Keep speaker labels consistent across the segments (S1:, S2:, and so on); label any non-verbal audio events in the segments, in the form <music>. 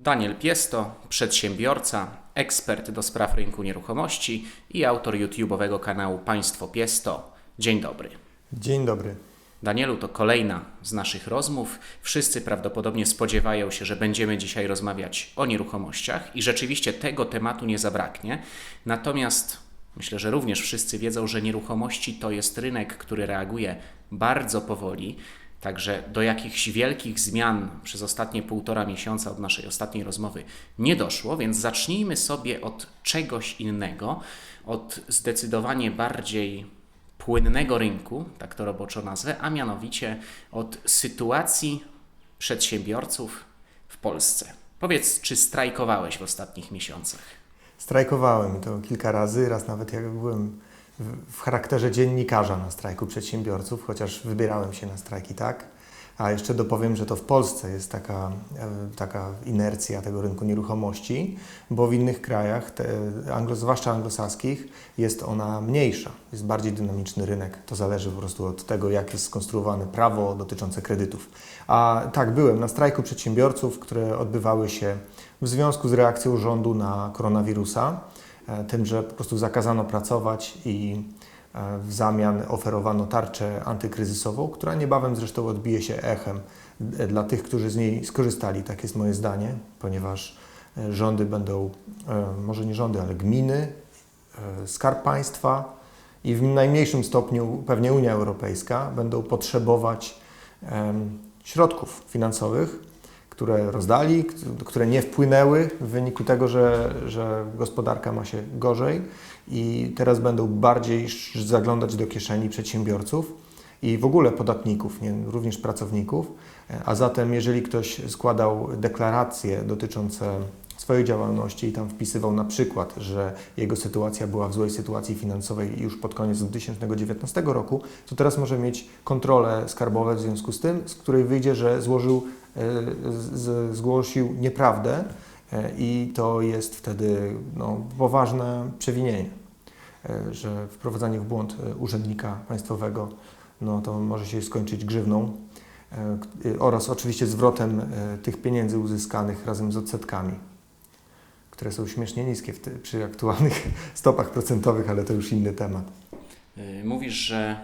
S1: Daniel Piesto, przedsiębiorca, ekspert do spraw rynku nieruchomości i autor YouTube'owego kanału Państwo Piesto. Dzień dobry.
S2: Dzień dobry.
S1: Danielu, to kolejna z naszych rozmów. Wszyscy prawdopodobnie spodziewają się, że będziemy dzisiaj rozmawiać o nieruchomościach i rzeczywiście tego tematu nie zabraknie. Natomiast myślę, że również wszyscy wiedzą, że nieruchomości to jest rynek, który reaguje bardzo powoli. Także do jakichś wielkich zmian przez ostatnie półtora miesiąca od naszej ostatniej rozmowy nie doszło, więc zacznijmy sobie od czegoś innego, od zdecydowanie bardziej płynnego rynku, tak to roboczo nazwę, a mianowicie od sytuacji przedsiębiorców w Polsce. Powiedz, czy strajkowałeś w ostatnich miesiącach?
S2: Strajkowałem to kilka razy, raz nawet jak byłem w, charakterze dziennikarza na strajku przedsiębiorców, chociaż wybierałem się na strajki tak. A jeszcze dopowiem, że to w Polsce jest taka, e, taka inercja tego rynku nieruchomości, bo w innych krajach, te, anglo, zwłaszcza anglosaskich, jest ona mniejsza, jest bardziej dynamiczny rynek. To zależy po prostu od tego, jak jest skonstruowane prawo dotyczące kredytów. A tak, byłem na strajku przedsiębiorców, które odbywały się w związku z reakcją rządu na koronawirusa, tym, że po prostu zakazano pracować i e, w zamian oferowano tarczę antykryzysową, która niebawem zresztą odbije się echem e, dla tych, którzy z niej skorzystali. Tak jest moje zdanie, ponieważ e, rządy będą, e, może nie rządy, ale gminy, e, skarb państwa i w najmniejszym stopniu pewnie Unia Europejska będą potrzebować środków finansowych, które rozdali, które nie wpłynęły w wyniku tego, że, że gospodarka ma się gorzej i teraz będą bardziej zaglądać do kieszeni przedsiębiorców i w ogóle podatników, nie, również pracowników. A zatem, jeżeli ktoś składał deklaracje dotyczące swojej działalności i tam wpisywał na przykład, że jego sytuacja była w złej sytuacji finansowej już pod koniec 2019 roku, to teraz może mieć kontrole skarbowe w związku z tym, z której wyjdzie, że złożył, zgłosił nieprawdę e, i to jest wtedy no, poważne przewinienie, e, że wprowadzanie w błąd e, urzędnika państwowego no, to może się skończyć grzywną e, e, oraz oczywiście zwrotem e, tych pieniędzy uzyskanych razem z odsetkami które są śmiesznie niskie przy aktualnych <laughs> stopach procentowych, ale to już inny temat.
S1: Mówisz, że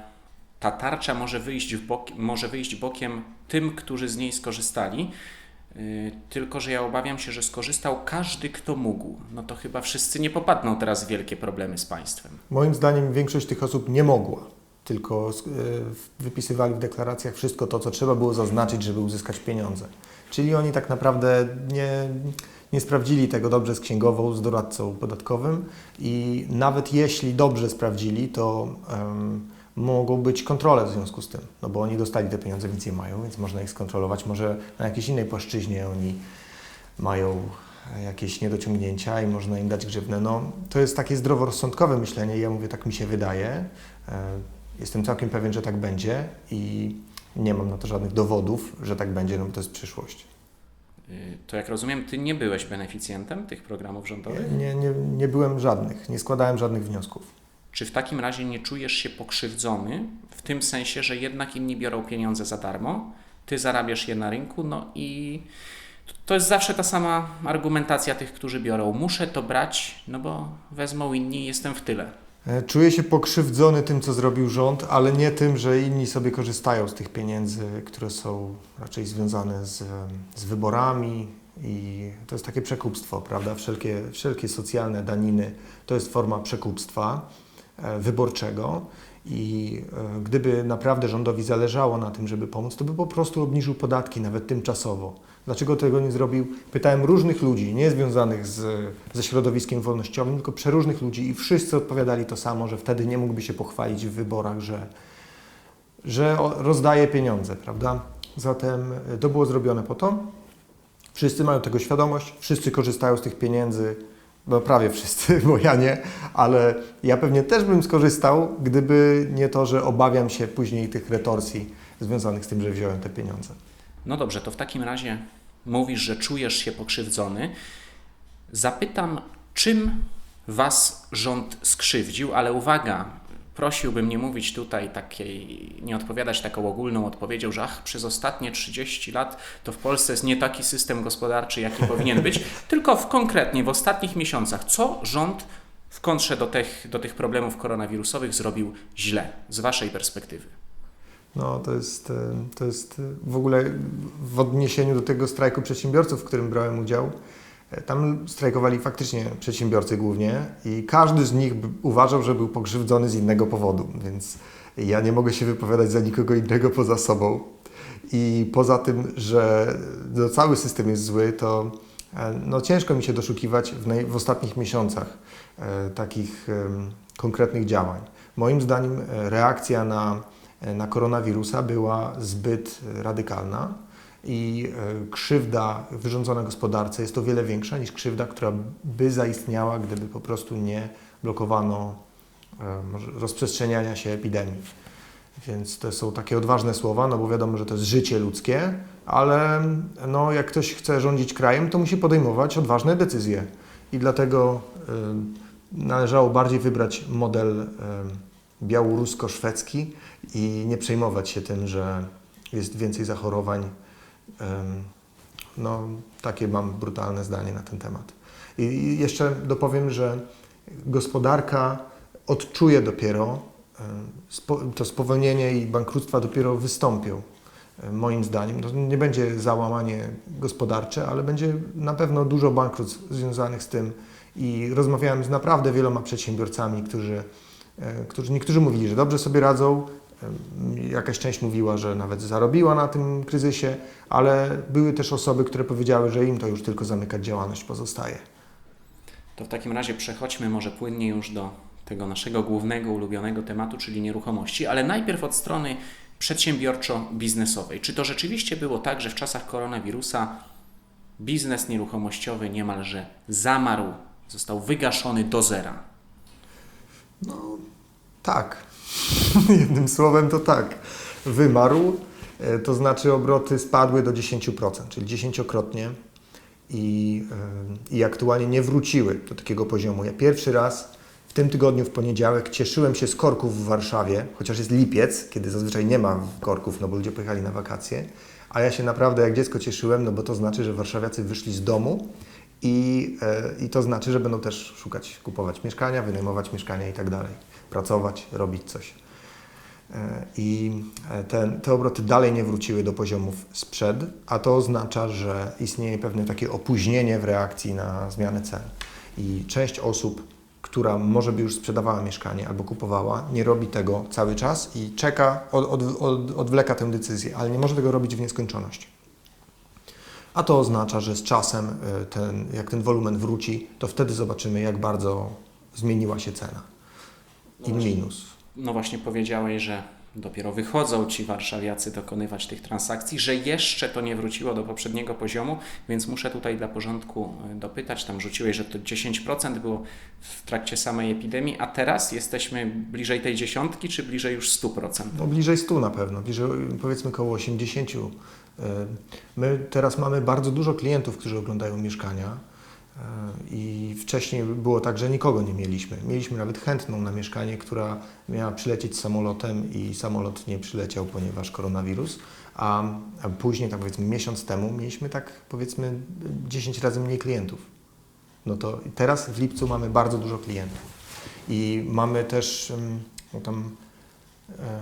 S1: ta tarcza może wyjść, bok, może wyjść bokiem tym, którzy z niej skorzystali, yy, tylko że ja obawiam się, że skorzystał każdy, kto mógł. No to chyba wszyscy nie popadną teraz w wielkie problemy z państwem.
S2: Moim zdaniem większość tych osób nie mogła, tylko e, wypisywali w deklaracjach wszystko to, co trzeba było zaznaczyć, żeby uzyskać pieniądze. Czyli oni tak naprawdę nie, nie sprawdzili tego dobrze z księgową, z doradcą podatkowym i nawet jeśli dobrze sprawdzili, to em, mogą być kontrole w związku z tym, no bo oni dostali te pieniądze, więc je mają, więc można ich skontrolować. Może na jakiejś innej płaszczyźnie oni mają jakieś niedociągnięcia i można im dać grzywnę. No, to jest takie zdroworozsądkowe myślenie, ja mówię, tak mi się wydaje. E, Jestem całkiem pewien, że tak będzie i nie mam na to żadnych dowodów, że tak będzie, no bo to jest przyszłość.
S1: Yy, To jak rozumiem, ty nie byłeś beneficjentem tych programów rządowych?
S2: Nie, nie, nie byłem żadnych, nie składałem żadnych wniosków.
S1: Czy w takim razie nie czujesz się pokrzywdzony w tym sensie, że jednak inni biorą pieniądze za darmo, ty zarabiasz je na rynku, no i to jest zawsze ta sama argumentacja tych, którzy biorą. Muszę to brać, no bo wezmą inni jestem w tyle.
S2: E, Czuję się pokrzywdzony tym, co zrobił rząd, ale nie tym, że inni sobie korzystają z tych pieniędzy, które są raczej związane z, z wyborami i to jest takie przekupstwo, prawda? Wszelkie, wszelkie socjalne daniny to jest forma przekupstwa wyborczego i e, gdyby naprawdę rządowi zależało na tym, żeby pomóc, to by po prostu obniżył podatki, nawet tymczasowo. Dlaczego tego nie zrobił? Pytałem różnych ludzi, nie związanych z, ze środowiskiem wolnościowym, tylko przeróżnych ludzi i wszyscy odpowiadali to samo, że wtedy nie mógłby się pochwalić w wyborach, że, że rozdaje pieniądze, prawda? Zatem e, to było zrobione po to. Wszyscy mają tego świadomość, wszyscy korzystają z tych pieniędzy, no prawie wszyscy, <laughs> bo ja nie, ale ja pewnie też bym skorzystał, gdyby nie to, że obawiam się później tych retorsji związanych z tym, że wziąłem te pieniądze.
S1: No dobrze, to w takim razie mówisz, że czujesz się pokrzywdzony. Zapytam, czym was rząd skrzywdził, ale uwaga, prosiłbym nie mówić tutaj takiej, nie odpowiadać taką ogólną odpowiedzią, że ach, przez ostatnie 30 lat to w Polsce jest nie taki system gospodarczy, jaki <laughs> powinien być, tylko w konkretnie w ostatnich miesiącach, co rząd w kontrze do tych, do tych problemów koronawirusowych zrobił źle z Waszej perspektywy?
S2: No, to jest, e, to jest w ogóle w odniesieniu do tego strajku przedsiębiorców, w którym brałem udział. E, Tam strajkowali faktycznie przedsiębiorcy głównie i każdy z nich uważał, że był pokrzywdzony z innego powodu, więc ja nie mogę się wypowiadać za nikogo innego poza sobą. I poza tym, że no, cały system jest zły, to e, no, ciężko mi się doszukiwać w, w ostatnich miesiącach e, takich em, konkretnych działań. Moim zdaniem e, reakcja na, e, na koronawirusa była zbyt e, radykalna i e, krzywda wyrządzona gospodarce jest o wiele większa niż krzywda, która by zaistniała, gdyby po prostu nie blokowano e, rozprzestrzeniania się epidemii. Więc to są takie odważne słowa, no bo wiadomo, że to jest życie ludzkie, ale no, jak ktoś chce rządzić krajem, to musi podejmować odważne decyzje. I dlatego y, należało bardziej wybrać model y, białorusko-szwedzki i nie przejmować się tym, że jest więcej zachorowań. No, takie mam brutalne zdanie na ten temat. I, jeszcze dopowiem, że gospodarka odczuje dopiero to spowolnienie i bankructwa dopiero wystąpią. Moim zdaniem to nie będzie załamanie gospodarcze, ale będzie na pewno dużo bankructw związanych z tym. I rozmawiałem z naprawdę wieloma przedsiębiorcami, którzy, y, którzy niektórzy mówili, że dobrze sobie radzą. Jakaś część mówiła, że nawet zarobiła na tym kryzysie, ale były też osoby, które powiedziały, że im to już tylko zamykać działalność pozostaje.
S1: To w takim razie przechodźmy może płynnie już do tego naszego głównego, ulubionego tematu, czyli nieruchomości, ale najpierw od strony przedsiębiorczo-biznesowej. Czy to rzeczywiście było tak, że w czasach koronawirusa biznes nieruchomościowy niemalże zamarł, został wygaszony do zera?
S2: No tak. <laughs> Jednym słowem to tak. Wymarł, e, to znaczy obroty spadły do 10%, czyli dziesięciokrotnie i, e, i aktualnie nie wróciły do takiego poziomu. Ja pierwszy raz w tym tygodniu w poniedziałek cieszyłem się z korków w Warszawie, chociaż jest lipiec, kiedy zazwyczaj nie ma korków, no bo ludzie pojechali na wakacje, a ja się naprawdę jak dziecko cieszyłem, no bo to znaczy, że warszawiacy wyszli z domu i, e, i to znaczy, że będą też szukać, kupować mieszkania, wynajmować mieszkania i tak dalej, pracować, robić coś. E, I e, ten, te obroty dalej nie wróciły do poziomów sprzed, a to oznacza, że istnieje pewne takie opóźnienie w reakcji na zmianę cen. I część osób, która może by już sprzedawała mieszkanie albo kupowała, nie robi tego cały czas i czeka, od, od, od, odwleka tę decyzję, ale nie może tego robić w nieskończoność. A to oznacza, że z czasem, e, ten, jak ten wolumen wróci, to wtedy zobaczymy, jak bardzo zmieniła się cena. I minus.
S1: No właśnie powiedziałeś, że dopiero wychodzą ci warszawiacy dokonywać tych transakcji, że jeszcze to nie wróciło do poprzedniego poziomu, więc muszę tutaj dla porządku y, dopytać, tam rzuciłeś, że to 10% było w trakcie samej epidemii, a teraz jesteśmy bliżej tej dziesiątki, czy bliżej już 100%?
S2: No bliżej 100 na pewno, bliżej powiedzmy około 80. My teraz mamy bardzo dużo klientów, którzy oglądają mieszkania e, i wcześniej było tak, że nikogo nie mieliśmy. Mieliśmy nawet chętną na mieszkanie, która miała przylecieć samolotem i samolot nie przyleciał, ponieważ koronawirus, a, później, tak powiedzmy miesiąc temu, mieliśmy tak powiedzmy 10 razy mniej klientów. No to teraz w lipcu mamy bardzo dużo klientów i mamy też no tam E,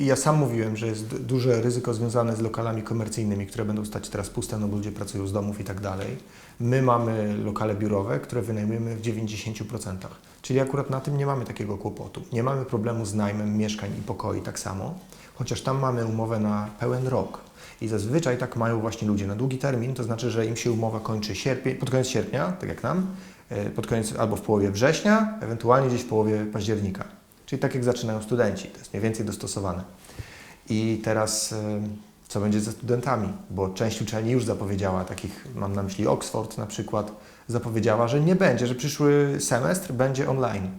S2: Ja sam mówiłem, że jest du- duże ryzyko związane z lokalami komercyjnymi, które będą stać teraz puste, no bo ludzie pracują z domów i tak dalej. My mamy lokale biurowe, które wynajmujemy w 90%, czyli akurat na tym nie mamy takiego kłopotu. Nie mamy problemu z najmem mieszkań i pokoi tak samo, chociaż tam mamy umowę na pełen rok. I zazwyczaj tak mają właśnie ludzie na długi termin, to znaczy, że im się umowa kończy sierpień, pod koniec sierpnia, tak jak nam, e, pod koniec albo w połowie września, ewentualnie gdzieś w połowie października. Czyli tak jak zaczynają studenci, to jest mniej więcej dostosowane. I teraz y, co będzie ze studentami? Bo część uczelni już zapowiedziała, takich mam na myśli Oxford na przykład, zapowiedziała, że nie będzie, że przyszły semestr będzie online.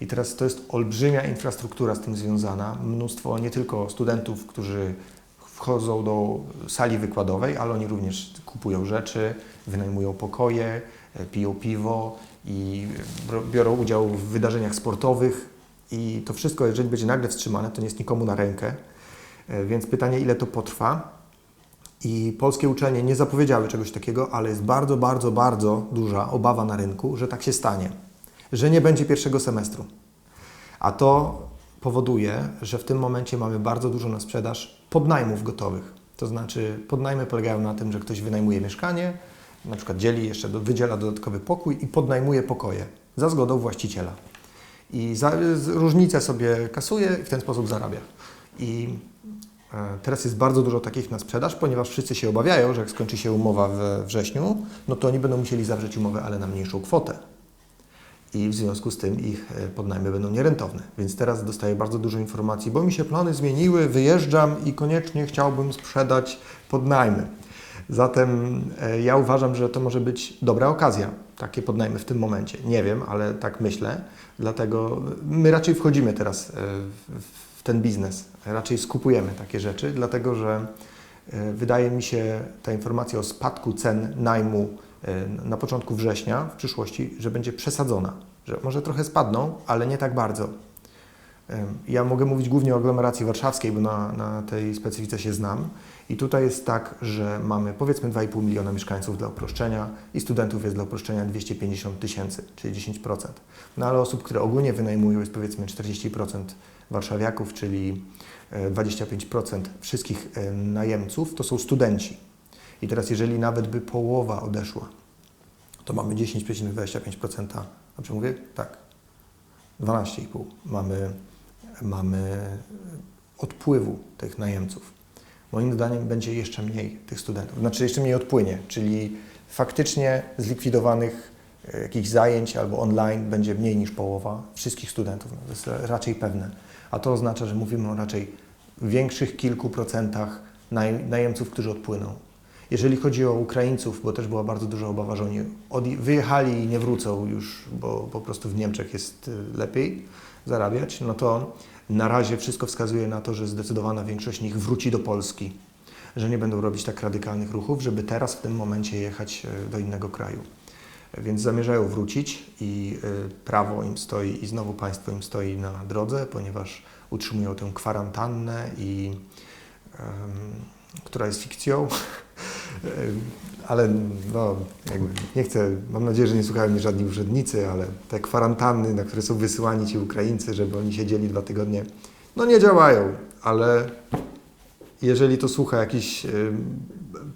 S2: I teraz to jest olbrzymia infrastruktura z tym związana. Mnóstwo nie tylko studentów, którzy wchodzą do sali wykładowej, ale oni również kupują rzeczy, wynajmują pokoje, e, piją piwo i bro- biorą udział w wydarzeniach sportowych I to wszystko, jeżeli będzie nagle wstrzymane, to nie jest nikomu na rękę. E, Więc pytanie, ile to potrwa? I polskie uczelnie nie zapowiedziały czegoś takiego, ale jest bardzo, bardzo, bardzo duża obawa na rynku, że tak się stanie, że nie będzie pierwszego semestru. A to powoduje, że w tym momencie mamy bardzo dużo na sprzedaż podnajmów gotowych. To znaczy, podnajmy polegają na tym, że ktoś wynajmuje mieszkanie, na przykład dzieli jeszcze, wydziela dodatkowy pokój i podnajmuje pokoje za zgodą właściciela. I za, różnicę sobie kasuje i w ten sposób zarabia. I e, teraz jest bardzo dużo takich na sprzedaż, ponieważ wszyscy się obawiają, że jak skończy się umowa we wrześniu, no to oni będą musieli zawrzeć umowę, ale na mniejszą kwotę i w związku z tym ich e, podnajmy będą nierentowne. Więc teraz dostaję bardzo dużo informacji, bo mi się plany zmieniły, wyjeżdżam i koniecznie chciałbym sprzedać podnajmy. Zatem e, ja uważam, że to może być dobra okazja, takie podnajmy w tym momencie. Nie wiem, ale tak myślę, dlatego my raczej wchodzimy teraz e, w- ten biznes, raczej skupujemy takie rzeczy, dlatego że wydaje mi się ta informacja o spadku cen najmu na początku września w przyszłości, że będzie przesadzona, że może trochę spadną, ale nie tak bardzo. Ja mogę mówić głównie o aglomeracji warszawskiej, bo na, na tej specyfice się znam. I tutaj jest tak, że mamy powiedzmy 2,5 miliona mieszkańców dla uproszczenia i studentów jest dla uproszczenia 250 tysięcy, czyli 10%. No ale osób, które ogólnie wynajmują jest powiedzmy 40% warszawiaków, czyli e, 25% wszystkich e, najemców to są studenci. I teraz jeżeli nawet by połowa odeszła, to mamy 10,25%, dobrze mówię? Tak. 12,5 mamy, mamy odpływu tych najemców. Moim zdaniem będzie jeszcze mniej tych studentów, znaczy jeszcze mniej odpłynie, czyli faktycznie zlikwidowanych e, jakichś zajęć albo online będzie mniej niż połowa wszystkich studentów. No, to jest raczej pewne. A to oznacza, że mówimy o raczej większych kilku procentach naj, najemców, którzy odpłyną. Jeżeli chodzi o Ukraińców, bo też była bardzo duża obawa, że oni wyjechali i nie wrócą już, bo po prostu w Niemczech jest y, lepiej zarabiać, no to na razie wszystko wskazuje na to, że zdecydowana większość nich wróci do Polski, że nie będą robić tak radykalnych ruchów, żeby teraz w tym momencie jechać y, do innego kraju. Więc zamierzają wrócić i y, prawo im stoi i znowu państwo im stoi na drodze, ponieważ utrzymują tę kwarantannę i em, która jest fikcją. <laughs> Ale no, jakby nie chcę, mam nadzieję, że nie słuchają mnie żadni urzędnicy, ale te kwarantanny, na które są wysyłani ci Ukraińcy, żeby oni siedzieli dwa tygodnie, no nie działają, ale jeżeli to słucha jakiś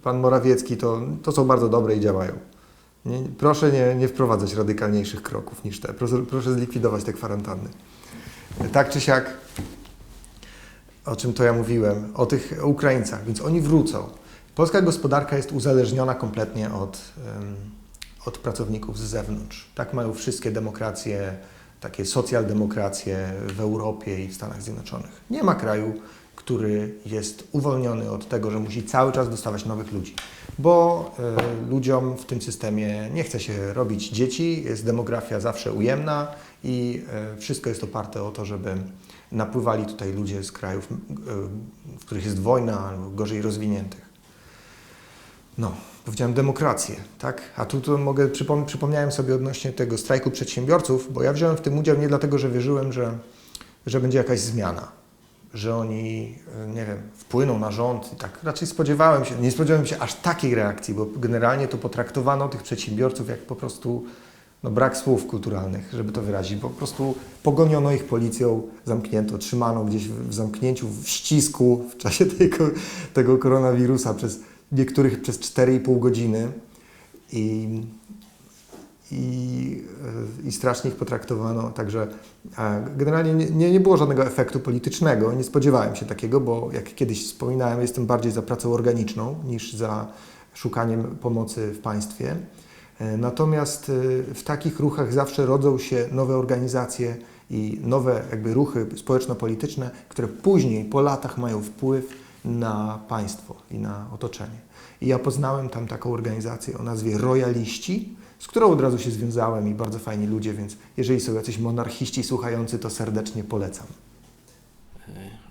S2: pan Morawiecki, to, to są bardzo dobre i działają. Nie, proszę nie, nie wprowadzać radykalniejszych kroków niż te. Proszę, proszę zlikwidować te kwarantanny. Tak czy siak, o czym to ja mówiłem, o tych Ukraińcach, więc oni wrócą. Polska gospodarka jest uzależniona kompletnie od, od pracowników z zewnątrz. Tak mają wszystkie demokracje, takie socjaldemokracje w Europie i w Stanach Zjednoczonych. Nie ma kraju, który jest uwolniony od tego, że musi cały czas dostawać nowych ludzi, bo e, ludziom w tym systemie nie chce się robić dzieci, jest demografia zawsze ujemna i e, wszystko jest oparte o to, żeby napływali tutaj ludzie z krajów, e, w których jest wojna albo gorzej rozwiniętych. No, powiedziałem demokrację, tak? A tu, mogę, przypom- przypomniałem sobie odnośnie tego strajku przedsiębiorców, bo ja wziąłem w tym udział nie dlatego, że wierzyłem, że, że będzie jakaś zmiana, że oni, e, nie wiem, wpłyną na rząd i tak raczej spodziewałem się, nie spodziewałem się aż takiej reakcji, bo generalnie to potraktowano tych przedsiębiorców jak po prostu no, brak słów kulturalnych, żeby to wyrazić. Po prostu pogoniono ich policją, zamknięto, trzymano gdzieś w, zamknięciu, w ścisku w czasie <laughs> tego, tego koronawirusa przez niektórych przez 4,5 godziny i, i, e, i strasznie ich potraktowano. Także generalnie nie- nie, nie było żadnego efektu politycznego. Nie spodziewałem się takiego, bo jak kiedyś wspominałem, jestem bardziej za pracą organiczną niż za szukaniem pomocy w państwie. E, Natomiast e, w takich ruchach zawsze rodzą się nowe organizacje i nowe jakby ruchy społeczno-polityczne, które później po latach mają wpływ na państwo i na otoczenie. I ja poznałem tam taką organizację o nazwie Royaliści, z którą od razu się związałem i bardzo fajni ludzie, więc jeżeli są jacyś monarchiści słuchający, to serdecznie polecam.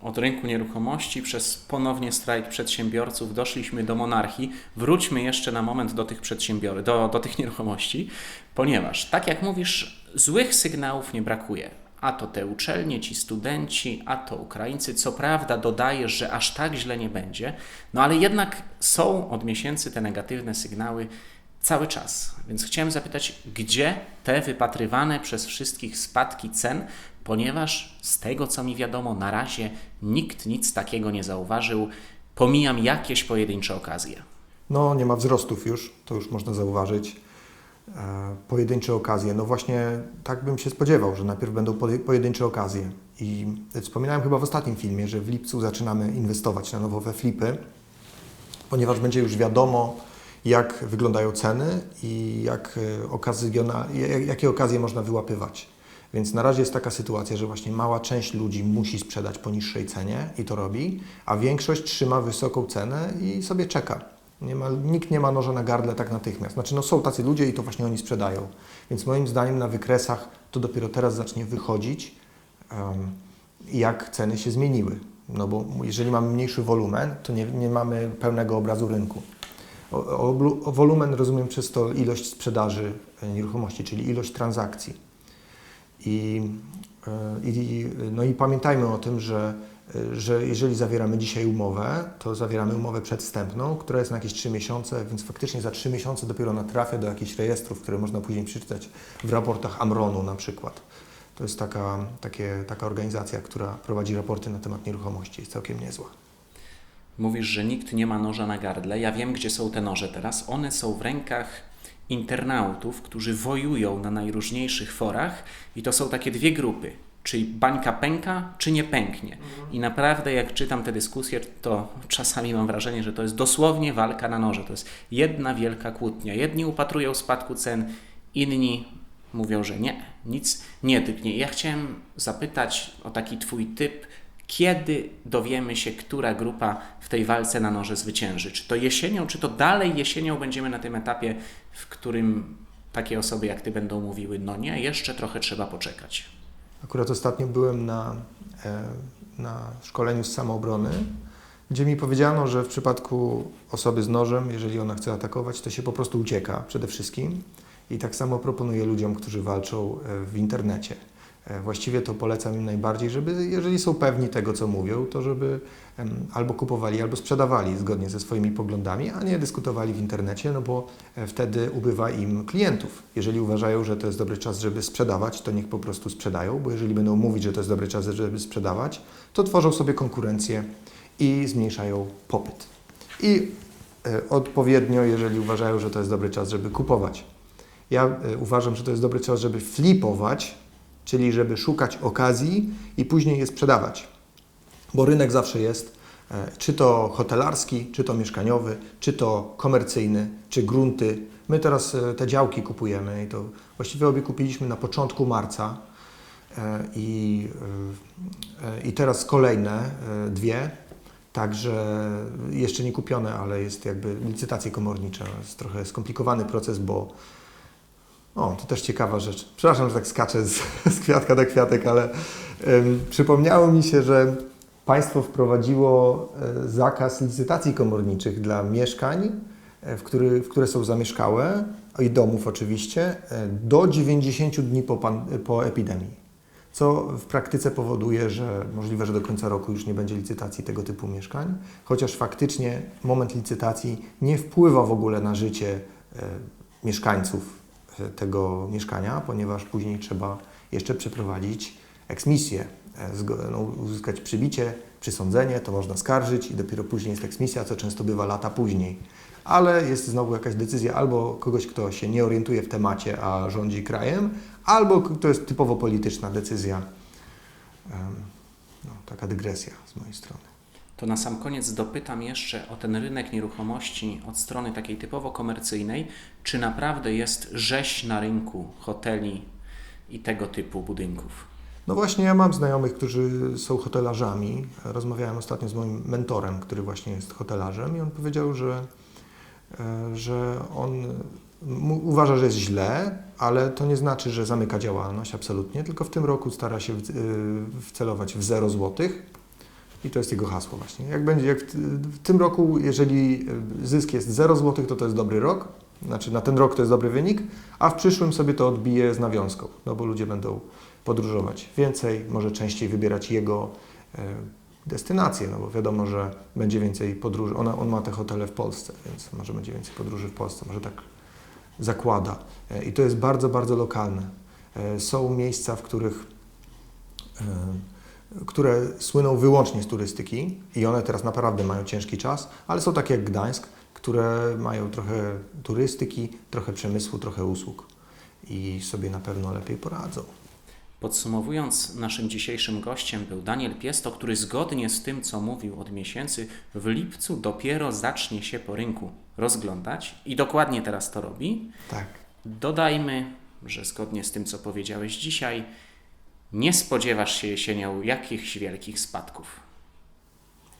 S1: Od rynku nieruchomości przez ponownie strajk przedsiębiorców doszliśmy do monarchii. Wróćmy jeszcze na moment do tych przedsiębior, do, do tych <laughs> nieruchomości, ponieważ tak jak mówisz, złych sygnałów nie brakuje. a to te uczelnie, ci studenci, a to Ukraińcy. Co prawda dodajesz, że aż tak źle nie będzie, no ale jednak są od miesięcy te negatywne sygnały cały czas. Więc chciałem zapytać, gdzie te wypatrywane przez wszystkich spadki cen, ponieważ z tego co mi wiadomo, na razie nikt nic takiego nie zauważył. Pomijam jakieś pojedyncze okazje.
S2: No, nie ma wzrostów już, to już można zauważyć. E, Pojedyncze okazje, no właśnie tak bym się spodziewał, że najpierw będą pojedyncze okazje. I wspominałem chyba w ostatnim filmie, że w lipcu zaczynamy inwestować na nowo we flipy, ponieważ będzie już wiadomo, jak wyglądają ceny i jak e, jakie okazje można wyłapywać. Więc na razie jest taka sytuacja, że właśnie mała część ludzi musi sprzedać po niższej cenie i to robi, a większość trzyma wysoką cenę i sobie czeka. Nie ma, nikt nie ma noża na gardle tak natychmiast. Znaczy, no są tacy ludzie i to właśnie oni sprzedają. Więc moim zdaniem na wykresach to dopiero teraz zacznie wychodzić, em, jak ceny się zmieniły. No bo jeżeli mamy mniejszy wolumen, to nie, nie mamy pełnego obrazu rynku. O, o, o wolumen rozumiem przez to ilość sprzedaży e, nieruchomości, czyli ilość transakcji. I, e, i, no i pamiętajmy o tym, że, e, że jeżeli zawieramy dzisiaj umowę, to zawieramy umowę przedwstępną, która jest na jakieś 3 miesiące, więc faktycznie za 3 miesiące dopiero natrafia do jakichś rejestrów, które można później przeczytać w raportach Amronu na przykład. To jest taka, takie, taka organizacja, która prowadzi raporty na temat nieruchomości, jest całkiem niezła.
S1: Mówisz, że nikt nie ma noża na gardle. Ja wiem, gdzie są te noże teraz. One są w rękach internautów, którzy wojują na najróżniejszych forach i to są takie dwie grupy. Czyli bańka pęka, czy nie pęknie. I naprawdę, jak czytam te dyskusje, to czasami mam wrażenie, że to jest dosłownie walka na noże. To jest jedna wielka kłótnia. Jedni upatrują spadku cen, inni mówią, że nie, nic nie tyknie. Ja chciałem zapytać o taki Twój typ, kiedy dowiemy się, która grupa w tej walce na noże zwycięży? Czy to jesienią, czy to dalej jesienią będziemy na tym etapie, w którym takie osoby jak Ty będą mówiły, no nie, jeszcze trochę trzeba poczekać.
S2: Akurat ostatnio byłem na, e, na szkoleniu z samoobrony, gdzie mi powiedziano, że w przypadku osoby z nożem, jeżeli ona chce atakować, to się po prostu ucieka przede wszystkim. I tak samo proponuję ludziom, którzy walczą e, w internecie. E, Właściwie to polecam im najbardziej, żeby, jeżeli są pewni tego, co mówią, to żeby albo kupowali, albo sprzedawali zgodnie ze swoimi poglądami, a nie dyskutowali w internecie, no bo e, wtedy ubywa im klientów. Jeżeli uważają, że to jest dobry czas, żeby sprzedawać, to niech po prostu sprzedają, bo jeżeli będą mówić, że to jest dobry czas, żeby sprzedawać, to tworzą sobie konkurencję i zmniejszają popyt. I e, odpowiednio, jeżeli uważają, że to jest dobry czas, żeby kupować. Ja uważam, że to jest dobry czas, żeby flipować, czyli żeby szukać okazji i później je sprzedawać. Bo rynek zawsze jest, e, czy to hotelarski, czy to mieszkaniowy, czy to komercyjny, czy grunty. My teraz e, te działki kupujemy i to właściwie obie kupiliśmy na początku marca e, i, i teraz kolejne dwie. Także jeszcze nie kupione, ale jest jakby licytacje komornicze. Jest trochę skomplikowany proces, bo o, to też ciekawa rzecz. Przepraszam, że tak skaczę z, <laughs> z kwiatka do kwiatek, ale ym, przypomniało mi się, że państwo wprowadziło e, zakaz licytacji komorniczych dla mieszkań, e, w, który, w które są zamieszkałe i domów oczywiście, e, do 90 dni po, pan, po epidemii. Co w praktyce powoduje, że możliwe, że do końca roku już nie będzie licytacji tego typu mieszkań, chociaż faktycznie moment licytacji nie wpływa w ogóle na życie mieszkańców tego mieszkania, ponieważ później trzeba jeszcze przeprowadzić eksmisję, e, no, uzyskać przybicie, przysądzenie, to można skarżyć i dopiero później jest eksmisja, co często bywa lata później. Ale jest znowu jakaś decyzja albo kogoś, kto się nie orientuje w temacie, a rządzi krajem, albo to jest typowo polityczna decyzja. No, taka dygresja z mojej strony.
S1: To na sam koniec dopytam jeszcze o ten rynek nieruchomości od strony takiej typowo komercyjnej. Czy naprawdę jest rzeź na rynku hoteli i tego typu budynków?
S2: No właśnie, ja mam znajomych, którzy są hotelarzami. Rozmawiałem ostatnio z moim mentorem, który właśnie jest hotelarzem i on powiedział, że, e, że on uważa, że jest źle, ale to nie znaczy, że zamyka działalność, absolutnie, tylko w tym roku stara się y, wcelować w 0 złotych i to jest jego hasło właśnie. Jak będzie, jak w, tym roku, jeżeli y, zysk jest 0 złotych, to to jest dobry rok, znaczy na ten rok to jest dobry wynik, a w przyszłym sobie to odbije z nawiązką, no bo ludzie będą podróżować więcej, może częściej wybierać jego e, destynacje, no bo wiadomo, że będzie więcej podróży. On ma te hotele w Polsce, więc może będzie więcej podróży w Polsce, może tak zakłada. E, I to jest bardzo, bardzo lokalne. E, Są miejsca, w których e, które słyną wyłącznie z turystyki i one teraz naprawdę mają ciężki czas, ale są takie jak Gdańsk, które mają trochę turystyki, trochę przemysłu, trochę usług i sobie na pewno lepiej poradzą.
S1: Podsumowując, naszym dzisiejszym gościem był Daniel Piesto, który zgodnie z tym, co mówił od miesięcy, w lipcu dopiero zacznie się po rynku rozglądać i dokładnie teraz to robi.
S2: Tak.
S1: Dodajmy, że zgodnie z tym, co powiedziałeś dzisiaj, nie spodziewasz się jesienią jakichś wielkich spadków.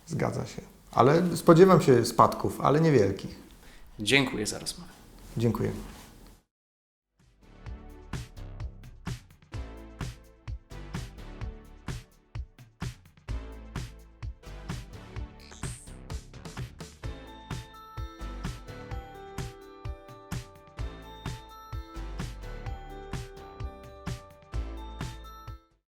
S2: Zgadza się. Ale spodziewam się spadków, ale niewielkich.
S1: Dziękuję za rozmowę.
S2: Dziękuję.